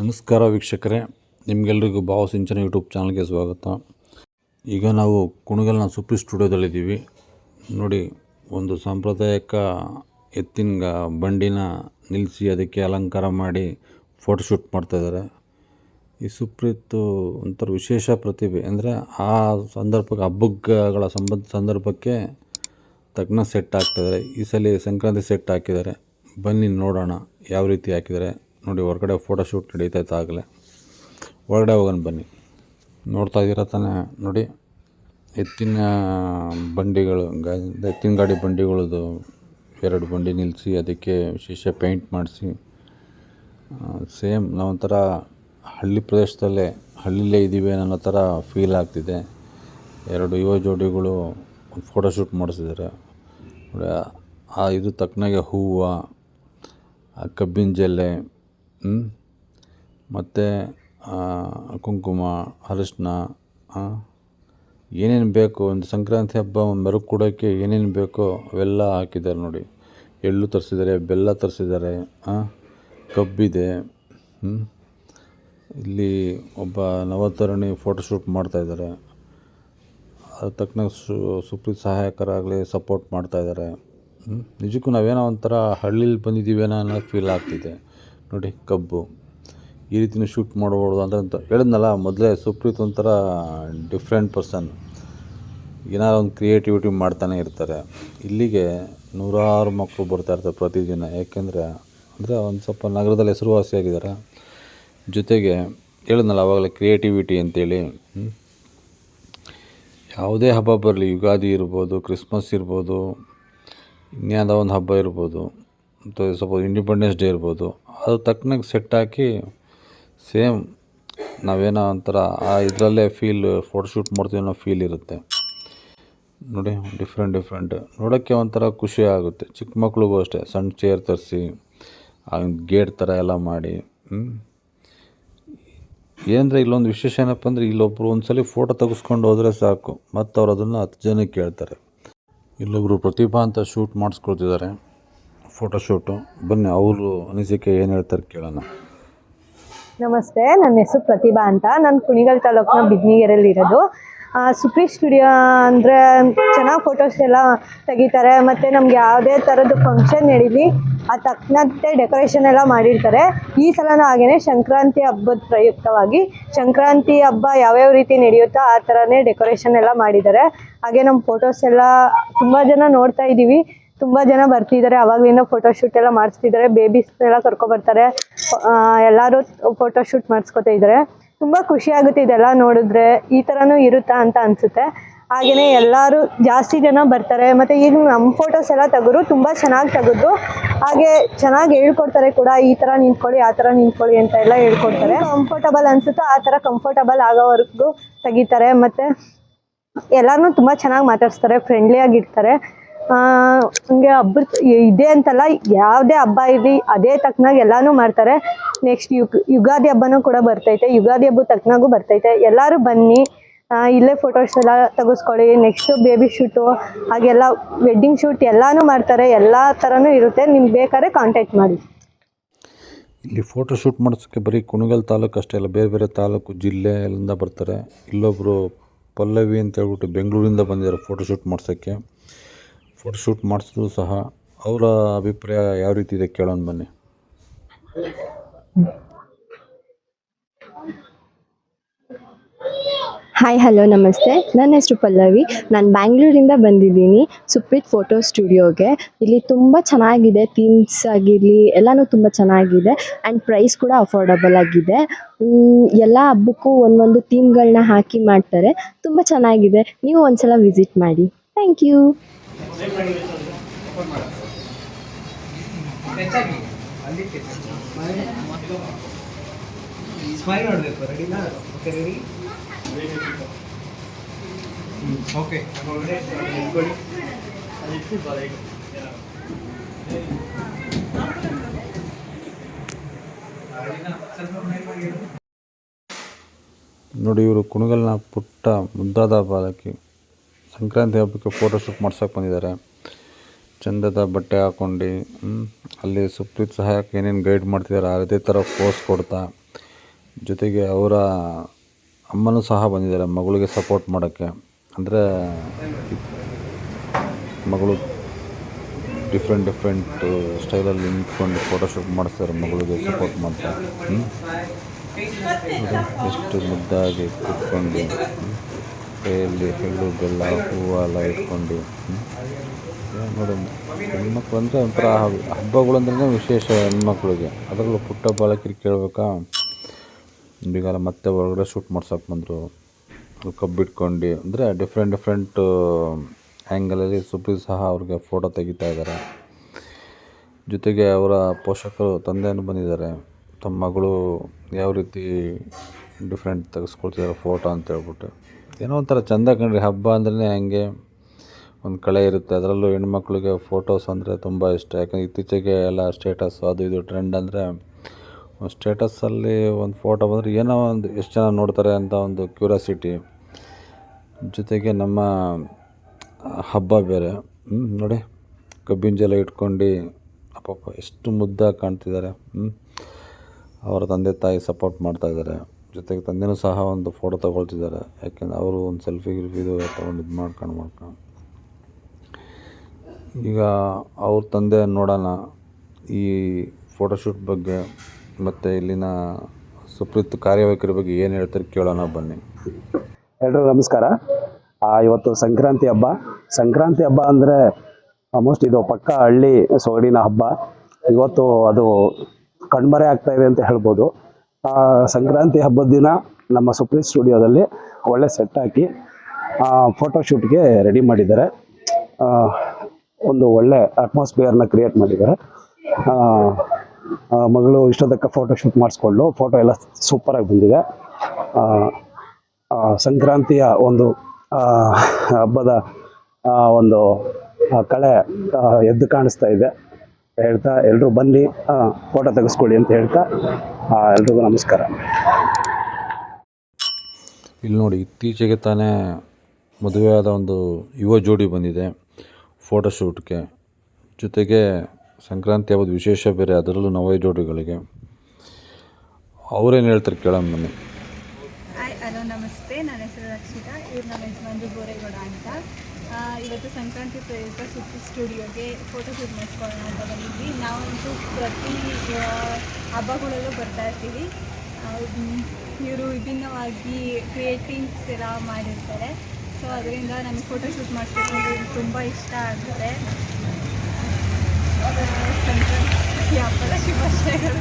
ನಮಸ್ಕಾರ ವೀಕ್ಷಕರೇ, ನಿಮಗೆಲ್ರಿಗೂ ಭಾವ ಸಿಂಚನ ಯೂಟ್ಯೂಬ್ ಚಾನಲ್ಗೆ ಸ್ವಾಗತ. ಈಗ ನಾವು ಕುಣಗಲ್ನ ಸುಪ್ರಿ ಸ್ಟುಡಿಯೋದಲ್ಲಿದ್ದೀವಿ. ನೋಡಿ, ಒಂದು ಸಾಂಪ್ರದಾಯಿಕ ಎತ್ತಿನ ಬಂಡಿನ ನಿಲ್ಲಿಸಿ ಅದಕ್ಕೆ ಅಲಂಕಾರ ಮಾಡಿ ಫೋಟೋಶೂಟ್ ಮಾಡ್ತಾಯಿದ್ದಾರೆ ಈ ಸುಪ್ರೀತು ಒಂಥರ ವಿಶೇಷ ಪ್ರತಿಭೆ. ಅಂದರೆ ಆ ಸಂದರ್ಭಕ್ಕೆ ಹಬ್ಬಗಳ ಸಂಬಂಧ ಸಂದರ್ಭಕ್ಕೆ ತಕ್ಕನ ಸೆಟ್ ಹಾಕ್ತಿದ್ದಾರೆ ಈ ಸಲ ಸಂಕ್ರಾಂತಿ ಸೆಟ್ ಹಾಕಿದ್ದಾರೆ. ಬನ್ನಿ ನೋಡೋಣ, ಯಾವ ರೀತಿ ಹಾಕಿದ್ದಾರೆ. ನೋಡಿ, ಹೊರಗಡೆ ಫೋಟೋಶೂಟ್ ನಡೀತೈತೆ ಆಗಲೇ. ಹೊರಗಡೆ ಹೋಗೋಣ ಬನ್ನಿ. ನೋಡ್ತಾ ಇದ್ದೀರ ತಾನೇ? ನೋಡಿ, ಎತ್ತಿನ ಬಂಡಿಗಳು, ಗಾ, ಎತ್ತಿನ ಗಾಡಿ ಬಂಡಿಗಳದು ಎರಡು ಬಂಡಿ ನಿಲ್ಲಿಸಿ ಅದಕ್ಕೆ ವಿಶೇಷ ಪೇಂಟ್ ಮಾಡಿಸಿ. ಸೇಮ್ ನಾವೊಂಥರ ಹಳ್ಳಿ ಪ್ರದೇಶದಲ್ಲೇ, ಹಳ್ಳಿಲೇ ಇದ್ದೀವಿ ಅನ್ನೋ ಥರ ಫೀಲ್ ಆಗ್ತಿದೆ. ಎರಡು ಯುವ ಜೋಡಿಗಳು ಒಂದು ಫೋಟೋಶೂಟ್ ಮಾಡಿಸಿದ್ದಾರೆ. ಆ, ಇದು ತಕ್ಕನಾಗೆ ಹೂವು, ಆ ಕಬ್ಬಿನ ಜಲ್ಲೆ ಮತ್ತು ಕುಂಕುಮ, ಅರಿಶಿನ ಏನೇನು ಬೇಕು? ಒಂದು ಸಂಕ್ರಾಂತಿ ಹಬ್ಬ ಮೆರುಗು ಕೊಡೋಕ್ಕೆ ಏನೇನು ಬೇಕೋ ಅವೆಲ್ಲ ಹಾಕಿದ್ದಾರೆ ನೋಡಿ. ಎಳ್ಳು ತರಿಸಿದ್ದಾರೆ, ಬೆಲ್ಲ ತರಿಸಿದ್ದಾರೆ ಕಬ್ಬಿದೆ. ಇಲ್ಲಿ ಒಬ್ಬ ನವತರಣಿ ಫೋಟೋಶೂಟ್ ಮಾಡ್ತಾಯಿದ್ದಾರೆ ಅದ್ರ ಸು, ಸುಪ್ರೀತ್ ಸಹಾಯಕರಾಗಲಿ ಸಪೋರ್ಟ್ ಮಾಡ್ತಾಯಿದ್ದಾರೆ ನಿಜಕ್ಕೂ ನಾವೇನೋ ಒಂಥರ ಹಳ್ಳೀಲಿ ಬಂದಿದ್ದೀವೇನೋ ಅನ್ನೋ ಫೀಲ್ ಆಗ್ತಿದೆ. ನೋಡಿ, ಕಬ್ಬು. ಈ ರೀತಿನೂ ಶೂಟ್ ಮಾಡಬಾರ್ದು ಅಂತ ಅಂತ ಹೇಳಿದ್ನಲ್ಲ, ಮೊದಲೇ ಸುಪ್ರೀತ್ ಒಂಥರ ಡಿಫ್ರೆಂಟ್ ಪರ್ಸನ್ ಏನಾರ ಒಂದು ಕ್ರಿಯೇಟಿವಿಟಿ ಮಾಡ್ತಾನೆ ಇರ್ತಾರೆ. ಇಲ್ಲಿಗೆ ನೂರಾರು ಮಕ್ಕಳು ಬರ್ತಾ ಇರ್ತಾರೆ ಪ್ರತಿದಿನ. ಯಾಕೆಂದರೆ, ಅಂದರೆ ಒಂದು ಸ್ವಲ್ಪ ನಗರದಲ್ಲಿ ಹೆಸರುವಾಸಿಯಾಗಿದ್ದಾರೆ ಜೊತೆಗೆ ಹೇಳಿದ್ನಲ್ಲ ಅವಾಗಲೇ ಕ್ರಿಯೇಟಿವಿಟಿ ಅಂತೇಳಿ. ಯಾವುದೇ ಹಬ್ಬ ಬರಲಿ, ಯುಗಾದಿ ಇರ್ಬೋದು ಕ್ರಿಸ್ಮಸ್ ಇರ್ಬೋದು ಇನ್ಯಾವುದೋ ಒಂದು ಹಬ್ಬ ಇರ್ಬೋದು. ಮತ್ತು ಸ್ವಲ್ಪ ಇಂಡಿಪೆಂಡೆನ್ಸ್ ಡೇ ಇರ್ಬೋದು. ಅದು ತಕ್ಕನಾಗಿ ಸೆಟ್ ಹಾಕಿ ಸೇಮ್ ನಾವೇನೋ ಒಂಥರ ಆ ಇದರಲ್ಲೇ ಫೀಲ್ ಫೋಟೋಶೂಟ್ ಮಾಡ್ತೀವಿ ಅನ್ನೋ ಫೀಲ್ ಇರುತ್ತೆ. ನೋಡಿ ಡಿಫ್ರೆಂಟ್ ಡಿಫ್ರೆಂಟ್ ನೋಡೋಕ್ಕೆ ಒಂಥರ ಖುಷಿ ಆಗುತ್ತೆ. ಚಿಕ್ಕ ಮಕ್ಳಿಗೂ ಅಷ್ಟೇ. ಸಣ್ಣ ಚೇರ್ ತರಿಸಿ ಗೇಟ್ ಥರ ಎಲ್ಲ ಮಾಡಿ. ಏನಂದರೆ ಇಲ್ಲೊಂದು ವಿಶೇಷ ಏನಪ್ಪ ಅಂದರೆ ಇಲ್ಲೊಬ್ಬರು ಒಂದು ಸಲ ಫೋಟೋ ತೆಗೆಸ್ಕೊಂಡು ಹೋದರೆ ಸಾಕು. ಮತ್ತು ಅವ್ರು ಅದನ್ನು ಹತ್ತು ಜನಕ್ಕೆ ಕೇಳ್ತಾರೆ. ಇಲ್ಲೊಬ್ಬರು ಪ್ರತಿಭಾ ಅಂತ ಶೂಟ್ ಮಾಡಿಸ್ಕೊಳ್ತಿದ್ದಾರೆ. ಫೋಟೋಶೂಟು. ಬನ್ನಿ, ಅವರು ಅನಿಸಿಕೆ ಏನು ಹೇಳ್ತಾರೆ ಕೇಳೋಣ. ನಮಸ್ತೆ, ನನ್ನ ಹೆಸರು ಪ್ರತಿಭಾ ಅಂತ. ನಾನು ಕುಣಿಗಲ್ ತಾಲೂಕಿನ ಬಿದ್ನಿಗೆರೆಯಲ್ಲಿ ಇರೋದು. ಸುಪ್ರೀ ಸ್ಟುಡಿಯೋ ಅಂದರೆ ಚೆನ್ನಾಗಿ ಫೋಟೋಸ್ ಎಲ್ಲ ತೆಗಿತಾರೆ. ಮತ್ತು ನಮ್ಗೆ ಯಾವುದೇ ಥರದ್ದು ಫಂಕ್ಷನ್ ನಡೀಲಿ ಆ ತಕ್ಕನಂತೆ ಡೆಕೋರೇಷನ್ ಎಲ್ಲ ಮಾಡಿರ್ತಾರೆ. ಈ ಸಲನೂ ಹಾಗೇ ಸಂಕ್ರಾಂತಿ ಹಬ್ಬದ ಪ್ರಯುಕ್ತವಾಗಿ ಸಂಕ್ರಾಂತಿ ಹಬ್ಬ ಯಾವ್ಯಾವ ರೀತಿ ನಡೆಯುತ್ತೋ ಆ ಥರನೇ ಡೆಕೋರೇಷನ್ ಎಲ್ಲ ಮಾಡಿದ್ದಾರೆ. ಹಾಗೆ ನಮ್ಮ ಫೋಟೋಸ್ ಎಲ್ಲ ತುಂಬ ಜನ ನೋಡ್ತಾ ಇದ್ದೀವಿ ತುಂಬ ಜನ ಬರ್ತಿದ್ದಾರೆ. ಅವಾಗಲಿಂದ ಫೋಟೋಶೂಟ್ ಎಲ್ಲ ಮಾಡಿಸ್ತಿದ್ದಾರೆ. ಬೇಬೀಸ್ ಎಲ್ಲ ಕರ್ಕೊಬರ್ತಾರೆ ಎಲ್ಲರೂ ಫೋಟೋಶೂಟ್ ಮಾಡಿಸ್ಕೊತಾ ಇದ್ದಾರೆ. ತುಂಬ ಖುಷಿ ಆಗುತ್ತೆ ಇದೆಲ್ಲ ನೋಡಿದ್ರೆ. ಈ ಥರನೂ ಇರುತ್ತಾ ಅಂತ ಅನಿಸುತ್ತೆ. ಹಾಗೆಯೇ ಎಲ್ಲರೂ ಜಾಸ್ತಿ ಜನ ಬರ್ತಾರೆ. ಮತ್ತು ಈಗ ನಮ್ಮ ಫೋಟೋಸ್ ಎಲ್ಲ ತೆಗೆದ್ರು ತುಂಬ ಚೆನ್ನಾಗಿ ತೆಗೆದ್ರು ಹಾಗೆ ಚೆನ್ನಾಗಿ ಹೇಳ್ಕೊಡ್ತಾರೆ ಕೂಡ. ಈ ಥರ ನಿಂತ್ಕೊಳ್ಳಿ, ಆ ಥರ ನಿಂತ್ಕೊಳ್ಳಿ ಅಂತ ಎಲ್ಲ ಹೇಳ್ಕೊಡ್ತಾರೆ. ಕಂಫರ್ಟಬಲ್ ಅನ್ಸುತ್ತೋ ಆ ಥರ ಕಂಫರ್ಟಬಲ್ ಆಗೋವರೆಗೂ ತೆಗಿತಾರೆ. ಮತ್ತು ಎಲ್ಲರನ್ನೂ ತುಂಬ ಚೆನ್ನಾಗಿ ಮಾತಾಡಿಸ್ತಾರೆ ಫ್ರೆಂಡ್ಲಿ ಆಗಿರ್ತಾರೆ. ಹಂಗೆ ಹಬ್ಬದ ಇದೆ ಅಂತಲ್ಲ, ಯಾವುದೇ ಹಬ್ಬ ಇರಲಿ, ಅದೇ ತಕ್ಕನಾಗ ಎಲ್ಲನೂ ಮಾಡ್ತಾರೆ. ನೆಕ್ಸ್ಟ್ ಯುಗ್, ಯುಗಾದಿ ಹಬ್ಬನೂ ಕೂಡ ಬರ್ತೈತೆ. ಯುಗಾದಿ ಹಬ್ಬ ತಕ್ಕನಾಗೂ ಬರ್ತೈತೆ. ಎಲ್ಲರೂ ಬನ್ನಿ. ಇಲ್ಲೇ ಫೋಟೋಸ್ ಎಲ್ಲ ತೆಗೆಸ್ಕೊಳ್ಳಿ. ನೆಕ್ಸ್ಟು ಬೇಬಿ ಶೂಟು ಹಾಗೆಲ್ಲ ವೆಡ್ಡಿಂಗ್ ಶೂಟ್ ಎಲ್ಲನೂ ಮಾಡ್ತಾರೆ. ಎಲ್ಲ ಥರನೂ ಇರುತ್ತೆ. ನಿಮ್ಗೆ ಬೇಕಾದ್ರೆ ಕಾಂಟ್ಯಾಕ್ಟ್ ಮಾಡಿ. ಇಲ್ಲಿ ಫೋಟೋ ಶೂಟ್ ಮಾಡಿಸೋಕ್ಕೆ ಬರೀ ಕುಣಗಲ್ ತಾಲೂಕು ಅಷ್ಟೇ ಅಲ್ಲ, ಬೇರೆ ಬೇರೆ ತಾಲೂಕು ಜಿಲ್ಲೆ ಎಲ್ಲಿಂದ ಬರ್ತಾರೆ. ಇಲ್ಲೊಬ್ಬರು ಪಲ್ಲವಿ ಅಂತ ಹೇಳ್ಬಿಟ್ಟು ಬೆಂಗಳೂರಿಂದ ಬಂದಿದ್ದಾರೆ ಫೋಟೋ ಶೂಟ್ ಮಾಡ್ಸೋಕ್ಕೆ. ಫೋಟೋ ಶೂಟ್ ಮಾಡಿಸಿದ್ರು ಸಹ. ಅವರ ಅಭಿಪ್ರಾಯ ಯಾವ ರೀತಿ ಇದೆ ಕೇಳೋಣ ಬನ್ನಿ. ಹಾಯ್ ಹಲೋ ನಮಸ್ತೆ. ನನ್ನ ಹೆಸರು ಪಲ್ಲವಿ. ನಾನು ಬ್ಯಾಂಗ್ಳೂರಿಂದ ಬಂದಿದ್ದೀನಿ ಸುಪ್ರೀತ್ ಫೋಟೋ ಸ್ಟುಡಿಯೋಗೆ. ಇಲ್ಲಿ ತುಂಬ ಚೆನ್ನಾಗಿದೆ ಥೀಮ್ಸ್ ಆಗಿರಲಿ, ಎಲ್ಲನೂ ತುಂಬ ಚೆನ್ನಾಗಿದೆ ಆ್ಯಂಡ್ ಪ್ರೈಸ್ ಕೂಡ ಅಫೋರ್ಡಬಲ್ ಆಗಿದೆ. ಎಲ್ಲ ಹಬ್ಬಕ್ಕೂ ಒಂದೊಂದು ಥೀಮ್ಗಳನ್ನ ಹಾಕಿ ಮಾಡ್ತಾರೆ. ತುಂಬ ಚೆನ್ನಾಗಿದೆ. ನೀವು ಒಂದ್ಸಲ ವಿಸಿಟ್ ಮಾಡಿ. ಥ್ಯಾಂಕ್ ಯು ಸ್ಮೈಲ್ ಮಾಡಬೇಕು ರೆಡಿನಾ ಓಕೆ ರೆಡಿ ಓಕೆ ನೋಡಿ ಇವರು ಕುಣಗಲ್ನ ಪುಟ್ಟ ಮುದ್ದಾದ ಬಾಲಕಿ. ಸಂಕ್ರಾಂತಿ ಹಬ್ಬಕ್ಕೆ ಫೋಟೋಶೂಟ್ ಮಾಡ್ಸೋಕೆ ಬಂದಿದ್ದಾರೆ ಚಂದದ ಬಟ್ಟೆ ಹಾಕ್ಕೊಂಡು ಅಲ್ಲಿ ಸುಪ್ರೀತ್ ಸಹಾಯಕ್ಕೆ ಏನೇನು ಗೈಡ್ ಮಾಡ್ತಿದ್ದಾರೆ ಅದೇ ಥರ ಪೋಸ್ ಕೊಡ್ತಾ, ಜೊತೆಗೆ ಅವರ ಅಮ್ಮನೂ ಸಹ ಬಂದಿದ್ದಾರೆ ಮಗಳಿಗೆ ಸಪೋರ್ಟ್ ಮಾಡೋಕ್ಕೆ ಅಂದರೆ, ಮಗಳು ಡಿಫ್ರೆಂಟ್ ಡಿಫ್ರೆಂಟ್ ಸ್ಟೈಲಲ್ಲಿ ನಿಂತ್ಕೊಂಡು ಫೋಟೋಶೂಟ್ ಮಾಡಿಸ್ತಾರೆ, ಮಗಳಿಗೆ ಸಪೋರ್ಟ್ ಮಾಡ್ತಾ, ಹ್ಮ್? ಎಷ್ಟು ಮುದ್ದಾಗಿ ಕೂತ್ಕೊಂಡು? ಕೈಯಲ್ಲಿ ಎಳ್ಳು ಬೆಲ್ಲ ಹೂವು ಎಲ್ಲ ಇಟ್ಕೊಂಡು ನೋಡಿ, ಹೆಣ್ಮಕ್ಳು ಅಂದರೆ ಒಂಥರ ಹಬ್- ಹಬ್ಬಗಳು ಅಂದ್ರೆ ವಿಶೇಷ ಹೆಣ್ಮಕ್ಳಿಗೆ. ಅದರಲ್ಲೂ ಪುಟ್ಟ ಬಾಲಕಿರಿ ಕೇಳ್ಬೇಕಾ? ಈಗೆಲ್ಲ ಮತ್ತೆ ಹೊರಗಡೆ ಶೂಟ್ ಮಾಡ್ಸೋಕೆ ಬಂದರು. ಕಬ್ಬಿಟ್ಕೊಂಡು, ಅಂದರೆ ಡಿಫ್ರೆಂಟ್ ಡಿಫ್ರೆಂಟ್ ಆ್ಯಂಗಲಲ್ಲಿ ಸುಪ್ರೀ ಸಹ ಅವ್ರಿಗೆ ಫೋಟೋ ತೆಗಿತಾ ಇದ್ದಾರೆ ಜೊತೆಗೆ ಅವರ ಪೋಷಕರು ತಂದೆಯನ್ನು ಬಂದಿದ್ದಾರೆ. ತಮ್ಮ ಮಗಳು ಯಾವ ರೀತಿ ಡಿಫ್ರೆಂಟ್ ತೆಗೆಸ್ಕೊಳ್ತಿದ್ದಾರೆ ಫೋಟೋ ಅಂತ ಹೇಳ್ಬಿಟ್ಟು ಏನೋ ಒಂಥರ ಚೆಂದ ಕಣ್ರಿ. ಹಬ್ಬ ಅಂದ್ರೆ ಹಂಗೆ ಒಂದು ಕಳೆ ಇರುತ್ತೆ. ಅದರಲ್ಲೂ ಹೆಣ್ಮಕ್ಳಿಗೆ ಫೋಟೋಸ್ ಅಂದರೆ ತುಂಬ ಇಷ್ಟ. ಯಾಕಂದ್ರೆ ಇತ್ತೀಚೆಗೆ ಎಲ್ಲ ಸ್ಟೇಟಸ್ ಅದು ಇದು ಟ್ರೆಂಡ್ ಅಂದರೆ ಸ್ಟೇಟಸ್ಸಲ್ಲಿ ಒಂದು ಫೋಟೋ ಬಂದರೆ ಏನೋ ಒಂದು ಎಷ್ಟು ಜನ ನೋಡ್ತಾರೆ ಅಂತ ಒಂದು ಕ್ಯೂರಿಯಾಸಿಟಿ ಜೊತೆಗೆ ನಮ್ಮ ಹಬ್ಬ ಬೇರೆ. ಹ್ಞೂ ನೋಡಿ. ಕಬ್ಬಿನ ಜಲ ಇಟ್ಕೊಂಡು ಅಪ್ಪಪ್ಪ, ಎಷ್ಟು ಮುದ್ದಾಗಿ ಕಾಣ್ತಿದ್ದಾರೆ. ಹ್ಞೂ ಅವರ ತಂದೆ ತಾಯಿ ಸಪೋರ್ಟ್ ಮಾಡ್ತಾಯಿದ್ದಾರೆ ಜೊತೆಗೆ ತಂದೆನೂ ಸಹ ಒಂದು ಫೋಟೋ ತಗೊಳ್ತಿದ್ದಾರೆ. ಯಾಕೆಂದರೆ ಅವರು ಒಂದು ಸೆಲ್ಫಿ ಗಿಲ್ಫಿದು ತೊಗೊಂಡು ಇದು ಮಾಡ್ಕೊಂಡು ಮಾಡ್ಕೊಂಡು. ಈಗ ಅವ್ರ ತಂದೆ ನೋಡೋಣ, ಈ ಫೋಟೋಶೂಟ್ ಬಗ್ಗೆ ಮತ್ತು ಇಲ್ಲಿನ ಸುಪ್ರೀತ್ ಕಾರ್ಯವೈಖರಿ ಬಗ್ಗೆ ಏನು ಹೇಳ್ತಾರೆ ಕೇಳೋಣ ಬನ್ನಿ. ಎಲ್ರಿಗೂ ನಮಸ್ಕಾರ. ಇವತ್ತು ಸಂಕ್ರಾಂತಿ ಹಬ್ಬ. ಸಂಕ್ರಾಂತಿ ಹಬ್ಬ ಅಂದರೆ ಆಲ್ಮೋಸ್ಟ್ ಇದು ಪಕ್ಕ ಹಳ್ಳಿ ಸೊಗಡಿನ ಹಬ್ಬ. ಇವತ್ತು ಅದು ಕಣ್ಮರೆ ಆಗ್ತಾ ಇದೆ ಅಂತ ಹೇಳ್ಬೋದು. ಸಂಕ್ರಾಂತಿ ಹಬ್ಬದ ದಿನ ನಮ್ಮ ಸುಪ್ರೀತ್ ಸ್ಟುಡಿಯೋದಲ್ಲಿ ಒಳ್ಳೆ ಸೆಟ್ ಹಾಕಿ ಫೋಟೋಶೂಟ್ಗೆ ರೆಡಿ ಮಾಡಿದ್ದಾರೆ. ಆ, ಒಂದು ಒಳ್ಳೆ ಅಟ್ಮಾಸ್ಫಿಯರ್ನ ಕ್ರಿಯೇಟ್ ಮಾಡಿದ್ದಾರೆ. ಆ, ಆ, ಮಗಳು ಇಷ್ಟೊತ್ತಕ್ಕ ಫೋಟೋ ಶೂಟ್ ಮಾಡಿಸ್ಕೊಂಡು ಫೋಟೋ ಎಲ್ಲ ಸೂಪರಾಗಿ ಬಂದಿದೆ. ಆ, ಆ, ಸಂಕ್ರಾಂತಿಯ ಒಂದು ಹಬ್ಬದ ಒಂದು ಆ, ಕಳೆ ಎದ್ದು ಕಾಣಿಸ್ತಾ ಇದೆ. ಹೇಳ್ತಾ ಎಲ್ಲರೂ ಬನ್ನಿ ಫೋಟೋ ತೆಗೆಸ್ಕೊಳ್ಳಿ ಅಂತ ಹೇಳ್ತಾ ಎಲ್ರಿಗೂ ನಮಸ್ಕಾರ. ಇಲ್ಲಿ ನೋಡಿ ಇತ್ತೀಚೆಗೆ ತಾನೇ ಮದುವೆಯಾದ ಒಂದು ಯುವ ಜೋಡಿ ಬಂದಿದೆ ಫೋಟೋಶೂಟ್ಗೆ ಜೊತೆಗೆ ಸಂಕ್ರಾಂತಿ ಹಬ್ಬದ ವಿಶೇಷ ಬೇರೆ ಅದರಲ್ಲೂ ನವ ಜೋಡಿಗಳಿಗೆ. ಅವರೇನು ಹೇಳ್ತಾರೆ ಕೇಳೋಣ ಬನ್ನಿ. ಹಾಯ್ ಹಲೋ ನಮಸ್ತೆ. ನನ್ನ ಹೆಸರು ರಕ್ಷಿತಾ. ಇವ್ರು ನಮ್ಮ ಯಜಮಾನ್ರು ಬೋರೇಗೌಡ ಅಂತ. ಇವತ್ತು ಸಂಕ್ರಾಂತಿ ಪ್ರಯುಕ್ತ ಸುತ್ತು ಸ್ಟುಡಿಯೋಗೆ ಫೋಟೋ ಶೂಟ್ ಮಾಡಿಸ್ಕೊಳ್ಳೋಣ ಅಂತ ಬಂದಿದ್ವಿ ನಾವಂತೂ ಪ್ರತಿ ಹಬ್ಬಗಳಲ್ಲೂ ಬರ್ತಾ ಇರ್ತೀವಿ ಇವರು ವಿಭಿನ್ನವಾಗಿ ಕ್ರಿಯೇಟಿಂಗ್ಸ್ ಎಲ್ಲ ಮಾಡಿರ್ತಾರೆ ಸೊ ಅದರಿಂದ ನಮಗೆ ಫೋಟೋ ಶೂಟ್ ಮಾಡ್ಕೊಂಡು ತುಂಬ ಇಷ್ಟ ಆಗುತ್ತೆ ಸಂಕ್ರಾಂತಿ ಹಬ್ಬದ ಶುಭಾಶಯಗಳು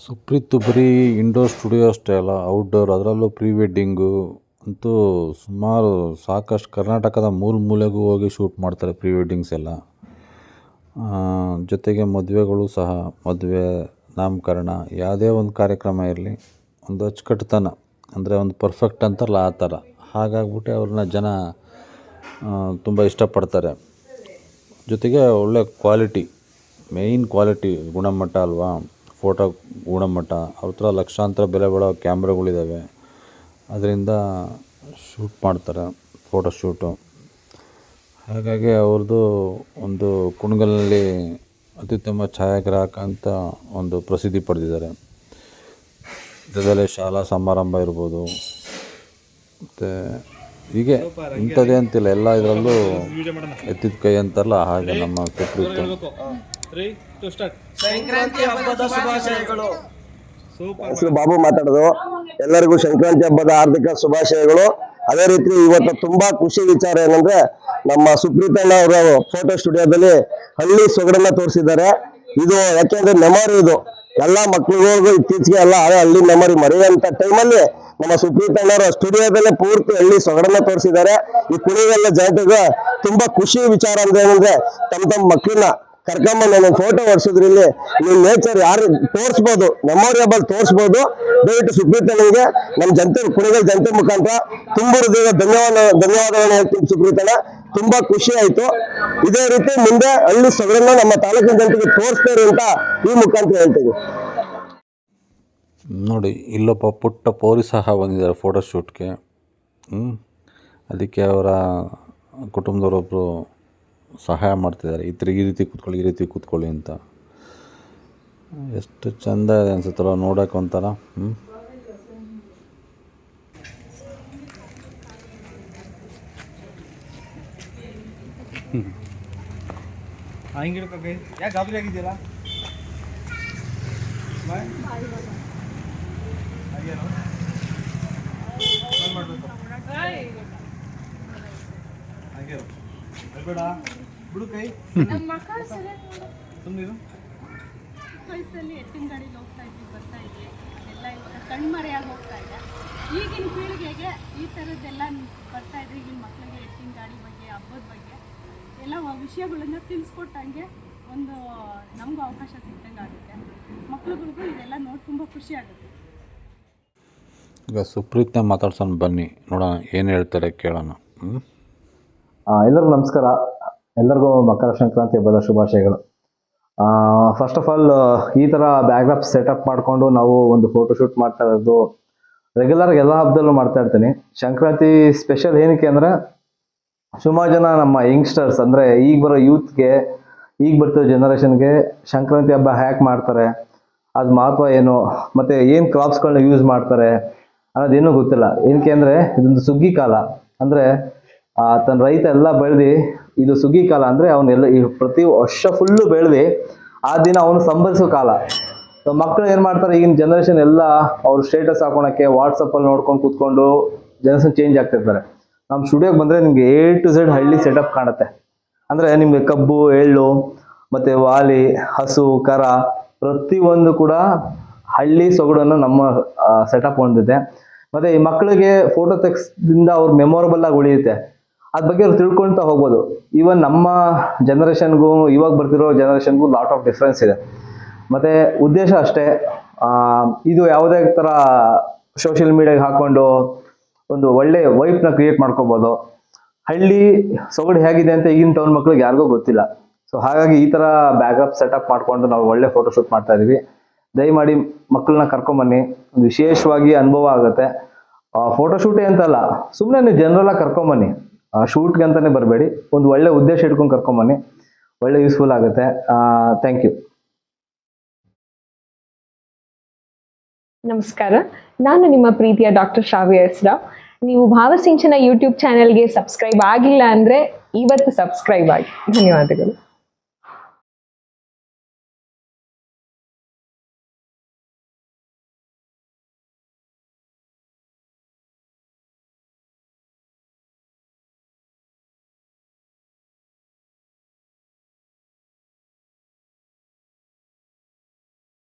ಸುಪ್ರೀತ್ ಬರೀ ಇಂಡೋರ್ ಸ್ಟುಡಿಯೋ ಅಷ್ಟೇ ಅಲ್ಲ ಔಟ್ಡೋರ್ ಅದರಲ್ಲೂ ಪ್ರೀ ವೆಡ್ಡಿಂಗು ಅಂತೂ ಸುಮಾರು ಸಾಕಷ್ಟು ಕರ್ನಾಟಕದ ಮೂಲ ಮೂಲೆಗೂ ಹೋಗಿ ಶೂಟ್ ಮಾಡ್ತಾರೆ ಪ್ರೀ ವೆಡ್ಡಿಂಗ್ಸ್ ಎಲ್ಲ ಜೊತೆಗೆ ಮದುವೆಗಳು ಸಹ ಮದುವೆ ನಾಮಕರಣ ಯಾವುದೇ ಒಂದು ಕಾರ್ಯಕ್ರಮ ಇರಲಿ. ಒಂದು ಅಚ್ಚುಕಟ್ಟುತನ, ಅಂದರೆ ಒಂದು ಪರ್ಫೆಕ್ಟ್ ಅಂತಾರಲ್ಲ ಆ ಥರ. ಹಾಗಾಗ್ಬಿಟ್ಟು ಅವ್ರನ್ನ ಜನ ತುಂಬ ಇಷ್ಟಪಡ್ತಾರೆ. ಜೊತೆಗೆ ಒಳ್ಳೆ ಕ್ವಾಲಿಟಿ ಮೇಯ್ನ್ ಕ್ವಾಲಿಟಿ ಗುಣಮಟ್ಟ ಅಲ್ವಾ? ಫೋಟೋ ಗುಣಮಟ್ಟ, ಅವ್ರ ಹತ್ರ ಲಕ್ಷಾಂತರ ಬೆಲೆ ಬಾಳೋ ಕ್ಯಾಮ್ರಾಗಳಿದ್ದಾವೆ ಅದರಿಂದ ಶೂಟ್ ಮಾಡ್ತಾರೆ ಫೋಟೋ ಶೂಟು ಹಾಗಾಗಿ ಅವ್ರದ್ದು ಒಂದು ಕುಣಗಲ್ನಲ್ಲಿ ಅತ್ಯುತ್ತಮ ಛಾಯಾಗ್ರಾಹಕ ಅಂತ ಒಂದು ಪ್ರಸಿದ್ಧಿ ಪಡೆದಿದ್ದಾರೆ. ಜೊತೆಲೆ ಶಾಲಾ ಸಮಾರಂಭ ಇರ್ಬೋದು. ಮತ್ತು ಹೀಗೆ ಇಂಥದ್ದೇ ಅಂತಿಲ್ಲ ಎಲ್ಲ ಇದರಲ್ಲೂ ಎತ್ತಿದ ಕೈ ಅಂತಾರಲ್ಲ ಹಾಗೆ ನಮ್ಮ ಸುಪ್ರೀತ್. ಹೆಸರು ಬಾಬು ಮಾತಾಡೋದು. ಎಲ್ಲರಿಗೂ ಸಂಕ್ರಾಂತಿ ಹಬ್ಬದ ಹಾರ್ದಿಕ ಶುಭಾಶಯಗಳು. ಅದೇ ರೀತಿ ಇವತ್ತು ತುಂಬಾ ಖುಷಿ ವಿಚಾರ ಏನಂದ್ರೆ ನಮ್ಮ ಸುಪ್ರೀತಣ್ಣ ಅವರ ಫೋಟೋ ಸ್ಟುಡಿಯೋದಲ್ಲಿ ಹಳ್ಳಿ ಸೊಗಡನ್ನ ತೋರಿಸಿದ್ದಾರೆ. ಇದು ಯಾಕೆಂದ್ರೆ ಮೆಮೊರಿ ಇದು. ಎಲ್ಲ ಮಕ್ಳುಗಳಿಗೂ ಇತ್ತೀಚೆಗೆ ಎಲ್ಲ ಹಳೆ ಹಳ್ಳಿ ಮೆಮೊರಿ ಮರೆಯುವಂತ ಟೈಮಲ್ಲಿ ನಮ್ಮ ಸುಪ್ರೀತಣ್ಣವರು ಸ್ಟುಡಿಯೋದಲ್ಲೇ ಪೂರ್ತಿ ಹಳ್ಳಿ ಸೊಗಡನ್ನ ತೋರಿಸಿದ್ದಾರೆ. ಈ ಕುಣಿಗಲ್ಲ ಜನತೆಗೆ ತುಂಬಾ ಖುಷಿ ವಿಚಾರ ಅಂದ್ರೆ ಏನಂದ್ರೆ ತಮ್ಮ ತಮ್ಮ ಮಕ್ಕಳನ್ನ ಕರ್ಕೊಂಬಂದು ನಾನು ಫೋಟೋ ಹೊಡ್ಸಿದ್ರಲ್ಲಿ ನೀವು ನೇಚರ್ ಯಾರು ತೋರಿಸ್ಬೋದು ಮೆಮೋರಿಯಬಲ್ ತೋರಿಸ್ಬೋದು. ದಯವಿಟ್ಟು ಸುಪ್ರೀತನಿಗೆ ನಮ್ಮ ಜನತೆ ಕುಣಿಗಲ್ ಜನತೆ ಮುಖಾಂತರ ತುಂಬ ಹೃದಯದ ಧನ್ಯವಾದ, ಧನ್ಯವಾದಗಳನ್ನು ಹೇಳ್ತೀನಿ ಸುಪ್ರೀತನ. ತುಂಬಾ ಖುಷಿ ಆಯ್ತು. ಇದೇ ರೀತಿ ಮುಂದೆ ಹಳ್ಳಿ ಸೊಗಡನ್ನ ನಮ್ಮ ತಾಲೂಕಿನ ಜನತೆಗೆ ತೋರಿಸ್ತೇವೆ ಅಂತ ಈ ಮುಖಾಂತರ ಹೇಳ್ತೀನಿ. ನೋಡಿ, ಇಲ್ಲೊಬ್ಬ ಪುಟ್ಟ ಪೌರಿ ಸಹ ಬಂದಿದ್ದಾರೆ ಫೋಟೋಶೂಟ್ಗೆ ಅದಕ್ಕೆ ಅವರ ಕುಟುಂಬದವರೊಬ್ಬರು ಸಹಾಯ ಮಾಡ್ತಿದ್ದಾರೆ. ಈ ತಿರುಗಿ ರೀತಿ ಕೂತ್ಕೊಳ್ಳಿ, ಈ ರೀತಿ ಕೂತ್ಕೊಳ್ಳಿ ಅಂತ. ಎಷ್ಟು ಚಂದ ಇದೆ ಅನಿಸುತ್ತಲ್ಲ ನೋಡೋಕೆ ಒಂಥರ ಹ್ಞೂ ಹಾಂ ಹಿಂಗೆ ಹಿಡ್ಕೊ ಕೈ ಯಾಕೆ ಗಾಬರಿ ಹಾಗೆ ಬೇಡ ಬಿಡು ಕೈ. ಸುಮ್ಮನಿರು ವಯಸ್ಸಲ್ಲಿ ಎತ್ತಿನ ಗಾಡಿಗೆ ಹೋಗ್ತಾ ಇದ್ವಿ ಬರ್ತಾ ಇದ್ವಿ. ಎಲ್ಲ ಇವಾಗ ಕಣ್ಮರೆಯಾಗಿ ಹೋಗ್ತಾ ಇದೆ. ಈಗಿನ ಪೀಳಿಗೆಗೆ ಈ ಥರದ್ದೆಲ್ಲ ಬರ್ತಾ ಇದ್ರೆ ಈಗಿನ ಮಕ್ಕಳಿಗೆ ಎತ್ತಿನ ಗಾಡಿ ಬಗ್ಗೆ ಹಬ್ಬದ ಬಗ್ಗೆ ಎಲ್ಲ ವಿಷಯಗಳನ್ನ ತಿಳಿಸ್ಕೊಟ್ಟಂಗೆ ಒಂದು ನಮಗೂ ಅವಕಾಶ ಸಿಕ್ಕಂಗೆ ಆಗುತ್ತೆ. ಮಕ್ಳುಗಳಿಗೂ ಇದೆಲ್ಲ ನೋಡಿ ತುಂಬ ಖುಷಿ ಆಗುತ್ತೆ. ಈಗ ಸುಪ್ರೀತ್ನ ಮಾತಾಡ್ಸೋಣ ಬನ್ನಿ. ನೋಡೋಣ ಏನು ಹೇಳ್ತಾರೆ ಕೇಳೋಣ. ಹ್ಞೂ ಆ, ಎಲ್ಲರಿಗೂ ನಮಸ್ಕಾರ. ಎಲ್ಲರಿಗೂ ಮಕರ ಸಂಕ್ರಾಂತಿ ಹಬ್ಬದ ಶುಭಾಶಯಗಳು. ಫಸ್ಟ್ ಆಫ್ ಆಲ್ ಈ ಥರ ಬ್ಯಾಕ್ಅಪ್ ಸೆಟಪ್ ಮಾಡಿಕೊಂಡು ನಾವು ಒಂದು ಫೋಟೋ ಶೂಟ್ ಮಾಡ್ತಾ ಇರೋದು ರೆಗ್ಯುಲರ್ ಎಲ್ಲ ಹಬ್ಬದಲ್ಲೂ ಮಾಡ್ತಾ ಇರ್ತೀನಿ. ಸಂಕ್ರಾಂತಿ ಸ್ಪೆಷಲ್ ಏನಕ್ಕೆ ಅಂದರೆ ಸುಮಾರು ಜನ ನಮ್ಮ ಯಂಗ್ಸ್ಟರ್ಸ್ ಅಂದರೆ ಈಗ ಬರೋ ಯೂತ್ಗೆ ಈಗ ಬರ್ತಿರೋ ಜನ್ರೇಷನ್ಗೆ ಸಂಕ್ರಾಂತಿ ಹಬ್ಬ ಹ್ಯಾಕ್ ಮಾಡ್ತಾರೆ. ಅದು ಮಹತ್ವ ಏನು? ಮತ್ತು ಏನು ಕ್ರಾಪ್ಸ್ಗಳನ್ನ ಯೂಸ್ ಮಾಡ್ತಾರೆ? ಅನ್ನೋದೇನೂ ಗೊತ್ತಿಲ್ಲ. ಏನಕ್ಕೆ ಅಂದರೆ ಇದೊಂದು ಸುಗ್ಗಿ ಕಾಲ. ಅಂದರೆ ತನ್ನ ರೈತ ಎಲ್ಲ ಬೆಳೆದು ಇದು ಸುಗ್ಗಿ ಕಾಲ ಅಂದರೆ ಅವನೆಲ್ಲ ಈ ಪ್ರತಿ ವರ್ಷ ಫುಲ್ಲು ಬೆಳೆದು ಆ ದಿನ ಅವನು ಸಂಭರಿಸೋ ಕಾಲ. ಮಕ್ಕಳು ಏನು ಮಾಡ್ತಾರೆ, ಈಗಿನ ಜನ್ರೇಷನ್ ಎಲ್ಲ ಅವ್ರು ಸ್ಟೇಟಸ್ ಹಾಕೊಳಕ್ಕೆ ವಾಟ್ಸಪ್ಪಲ್ಲಿ ನೋಡ್ಕೊಂಡು ಕೂತ್ಕೊಂಡು ಜನರೇಷನ್ ಚೇಂಜ್ ಆಗ್ತಿರ್ತಾರೆ. ನಮ್ಮ ಸ್ಟುಡಿಯೋಗೆ ಬಂದರೆ ನಿಮಗೆ ಎ ಟು ಝೆಡ್ ಹಳ್ಳಿ ಸೆಟಪ್ ಕಾಣುತ್ತೆ. ಅಂದರೆ ನಿಮಗೆ ಕಬ್ಬು, ಎಳ್ಳು, ಮತ್ತು ವಾಲಿ, ಹಸು, ಕರ, ಪ್ರತಿಯೊಂದು ಕೂಡ ಹಳ್ಳಿ ಸೊಗಡನ್ನು ನಮ್ಮ ಸೆಟಪ್ ಹೊಂದಿದೆ. ಮತ್ತು ಈ ಮಕ್ಕಳಿಗೆ ಫೋಟೋ ತೆಗ್ಸ್ದಿಂದ ಅವ್ರು ಮೆಮೊರಬಲ್ ಆಗಿ ಉಳಿಯುತ್ತೆ. ಅದ್ರ ಬಗ್ಗೆ ಅವ್ರು ತಿಳ್ಕೊಳ್ತಾ ಹೋಗ್ಬೋದು. ಈವನ್ ನಮ್ಮ ಜನ್ರೇಷನ್ಗೂ ಇವಾಗ ಬರ್ತಿರೋ ಜನ್ರೇಷನ್ಗೂ ಲಾಟ್ ಆಫ್ ಡಿಫ್ರೆನ್ಸ್ ಇದೆ. ಮತ್ತು ಉದ್ದೇಶ ಅಷ್ಟೇ ಇದು ಯಾವುದೇ ಥರ ಸೋಷಿಯಲ್ ಮೀಡಿಯಾಗೆ ಹಾಕ್ಕೊಂಡು ಒಂದು ಒಳ್ಳೆ ವೈಫ್ನ ಕ್ರಿಯೇಟ್ ಮಾಡ್ಕೋಬೋದು. ಹಳ್ಳಿ ಸೊಗಡು ಹೇಗಿದೆ ಅಂತ ಈಗಿನ ಟೌನ್ ಮಕ್ಳಿಗೆ ಯಾರಿಗೂ ಗೊತ್ತಿಲ್ಲ. ಸೊ ಹಾಗಾಗಿ ಈ ಥರ ಬ್ಯಾಕಪ್ ಸೆಟಪ್ ಮಾಡ್ಕೊಂಡು ನಾವು ಒಳ್ಳೆ ಫೋಟೋಶೂಟ್ ಮಾಡ್ತಾ ಇದೀವಿ. ದಯಮಾಡಿ ಮಕ್ಕಳನ್ನ ಕರ್ಕೊಂಬನ್ನಿ. ಒಂದು ವಿಶೇಷವಾಗಿ ಅನುಭವ ಆಗುತ್ತೆ. ಫೋಟೋಶೂಟೇ ಅಂತಲ್ಲ ಸುಮ್ಮನೆ ನೀವು ಜನರಲ್ಲ ಕರ್ಕೊಂಬನ್ನಿ. ಶೂಟ್ಗೆ ಅಂತಾನೆ ಬರಬೇಡಿ. ಒಂದು ಒಳ್ಳೆ ಉದ್ದೇಶ ಇಟ್ಕೊಂಡು ಕರ್ಕೊಂಬನ್ನಿ ಒಳ್ಳೆ ಯೂಸ್ಫುಲ್ ಆಗುತ್ತೆ. ಥ್ಯಾಂಕ್ ಯು ನಮಸ್ಕಾರ. ನಾನು ನಿಮ್ಮ ಪ್ರೀತಿಯ ಡಾಕ್ಟರ್ ಶಾವಿ ಹೆಸ್ರ ನೀವು ಭಾವಸಿಂಚನ ಯೂಟ್ಯೂಬ್ ಚಾನೆಲ್ಗೆ ಸಬ್ಸ್ಕ್ರೈಬ್ ಆಗಿಲ್ಲ ಅಂದರೆ ಇವತ್ತು ಸಬ್ಸ್ಕ್ರೈಬ್ ಆಗಿ. ಧನ್ಯವಾದಗಳು.